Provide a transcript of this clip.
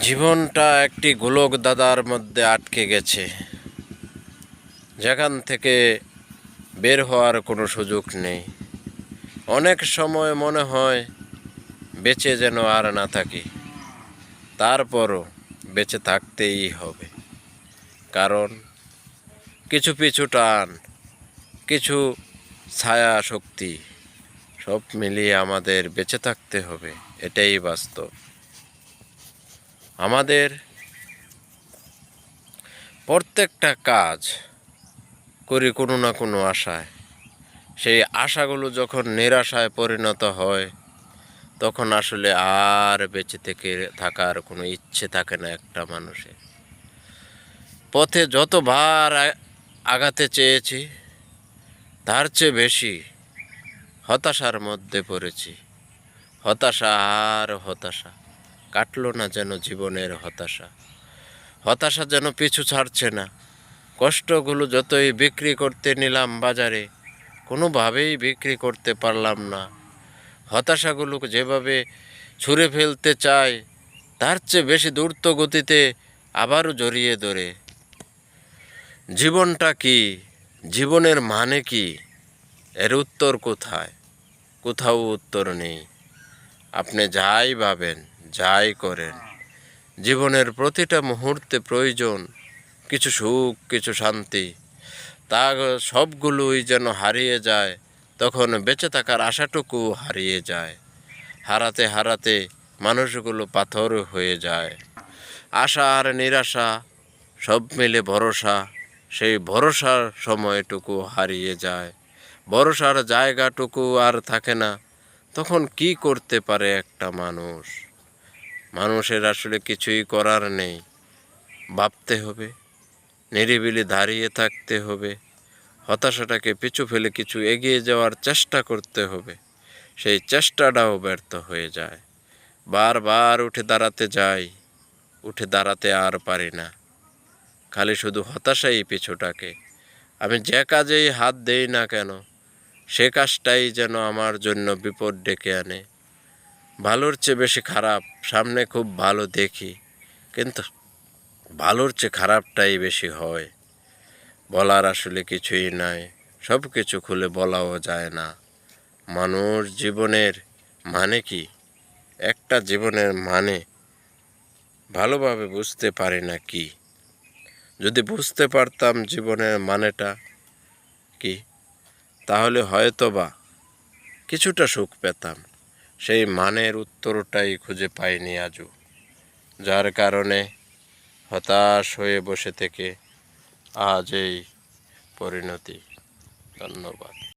জীবনটা একটি গোলক দাদার মধ্যে আটকে গেছে। যেখান থেকে বের হওয়ার কোনো সুযোগ নেই। অনেক সময় মনে হয় বেঁচে যেন আর না থাকি। তারপরও বেঁচে থাকতেই হবে। কারণ কিছু পিছু টান, কিছু ছায়া শক্তি সব মিলিয়ে আমাদের বেঁচে থাকতে হবে, এটাই বাস্তব। আমাদের প্রত্যেকটা কাজ করি কোনো না কোনো আশায়। সেই আশাগুলো যখন নিরাশায় পরিণত হয়, তখন আসলে আর বেঁচে থেকে থাকার কোনো ইচ্ছে থাকে না একটা মানুষের। পথে যতবার আগাতে চেয়েছি, তার চেয়ে বেশি হতাশার মধ্যে পড়েছি। হতাশা আর হতাশা। কাটলো না যেন জীবনের হতাশা। হতাশা যেন পিছু ছাড়ছে না। কষ্টগুলো যতই বিক্রি করতে নিলাম বাজারে, কোনোভাবেই বিক্রি করতে পারলাম না। হতাশাগুলো যেভাবে ছুঁড়ে ফেলতে চায়, তার চেয়ে বেশি দ্রুত গতিতে আবারও জড়িয়ে ধরে। জীবনটা কি? জীবনের মানে কি? এর উত্তর কোথায়? কোথাও উত্তর নেই। আপনি যাই ভাবেন। যাই করেন। জীবনের প্রতিটা মুহূর্তে প্রয়োজন কিছু সুখ, কিছু শান্তি। তা সবগুলোই যেন হারিয়ে যায়, তখন বেঁচে থাকার আশাটুকু হারিয়ে যায়। হারাতে হারাতে মানুষগুলো পাথর হয়ে যায়। আশা আর নিরাশা, সব মিলে ভরসা, সেই ভরসার সময়টুকু হারিয়ে যায়। ভরসার জায়গাটুকু আর থাকে না, তখন কি করতে পারে একটা মানুষ? মানুষের আসলে কিছুই করার নেই। ভাবতে হবে, নিরিবিলি দাঁড়িয়ে থাকতে হবে, হতাশাটাকে পিছু ফেলে কিছু এগিয়ে যাওয়ার চেষ্টা করতে হবে। সেই চেষ্টাটাও ব্যর্থ হয়ে যায়। বারবার উঠে দাঁড়াতে যাই, উঠে দাঁড়াতে আর পারি না। খালি শুধু হতাশাই পিছুটাকে। আমি যে কাজেই হাত দেই না কেন, সে কাজটাই যেন আমার জন্য বিপদ ডেকে আনে। ভালোর চেয়ে বেশি খারাপ, সামনে খুব ভালো দেখি। কিন্তু ভালোর চেয়ে খারাপটাই বেশি হয়। বলার আসলে কিছুই নাই সব কিছু খুলে বলাও যায় না। মানুষ জীবনের মানে কি? একটা জীবনের মানে ভালোভাবে বুঝতে পারি না কি? যদি বুঝতে পারতাম জীবনের মানেটা কি, তাহলে হয়তো বা কিছুটা সুখ পেতাম। সেই মানের উত্তরটাই খুঁজে পাইনি আজও। যার কারণে হতাশ হয়ে বসে থেকে আজ এই পরিণতি। ধন্যবাদ।